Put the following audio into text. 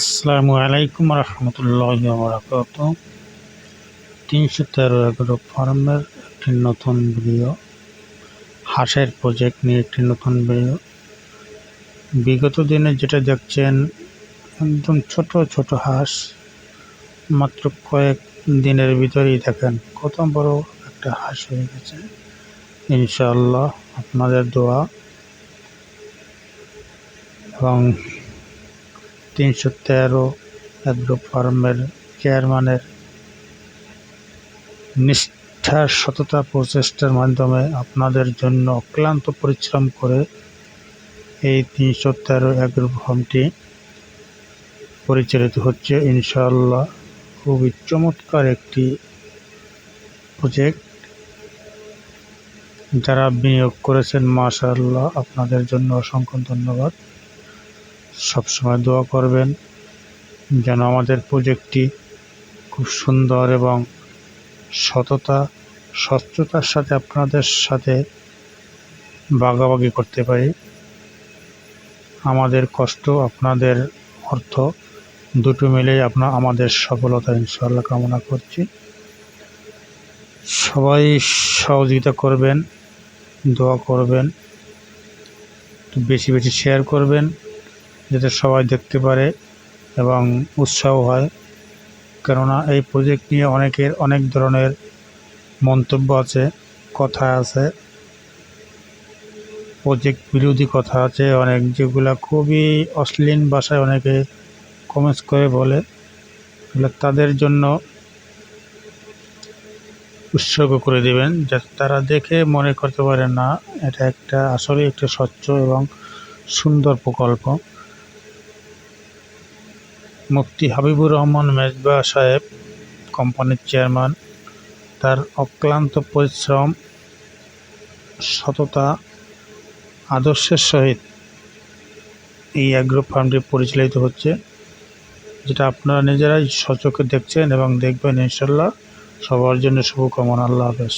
আসসালামু আলাইকুম রহমতুল্লাহ বরাকাত তিনশো তেরো এগারো ফার্মের একটি নতুন ভিডিও, হাঁসের প্রজেক্ট নিয়ে একটি নতুন ভিডিও। বিগত দিনে যেটা দেখছেন, একদম ছোট ছোট হাঁস, মাত্র কয়েক দিনের ভিতরেই দেখেন কত বড় একটা হাঁস হয়ে গেছে। ইনশাআল্লাহ আপনাদের দোয়া এবং তিনশো তেরো অ্যাগ্রো ফার্মের চেয়ারম্যানের নিষ্ঠার সততা প্রচেষ্টার মাধ্যমে আপনাদের জন্য অক্লান্ত পরিশ্রম করে এই তিনশো তেরো অ্যাগ্রো ফার্মটি পরিচালিত হচ্ছে। ইনশাআল্লাহ খুবই চমৎকার একটি প্রজেক্ট যারা বিনিয়োগ করেছেন, মাশাআল্লাহ, আপনাদের জন্য অসংখ্য ধন্যবাদ। সবসময় দোয়া করবেন যেন আমাদের প্রজেক্টটি খুব সুন্দর এবং সততা, স্বচ্ছতার সাথে আপনাদের সাথে ভাগাভাগি করতে পারি। আমাদের কষ্ট, আপনাদের অর্থ দুটো মিলেই আপনার আমাদের সফলতা ইনশাল্লাহ কামনা করছি। সবাই সহযোগিতা করবেন, দোয়া করবেন বেশি বেশি শেয়ার করবেন। যাতে সবাই দেখতে পারে এবং উৎসাহ হয়। কেননা এই প্রজেক্ট নিয়ে অনেকের অনেক ধরনের মন্তব্য আছে, কথা আছে। প্রজেক্ট বিরোধী কথা আছে অনেক, যেগুলো খুবই অশ্লীল ভাষায় অনেকে কমেন্টস করে বলে। তাদের জন্য উৎসর্গ করে দেবেন যাতে তারা দেখে মনে করতে পারে না, এটা একটা আসলে একটা স্বচ্ছ এবং সুন্দর প্রকল্প। মুফতি হাবিবুর রহমান মেজবা সাহেব, কোম্পানির চেয়ারম্যান। তার অক্লান্ত পরিশ্রম, সততা, আদর্শের সহিত এই অ্যাগ্রো ফার্মটি পরিচালিত হচ্ছে, যেটা আপনারা নিজেরাই সচক্ষে দেখছেন এবং দেখবেন ইনশাল্লাহ সবার জন্য শুভকামনা, আল্লাহ হাফেজ।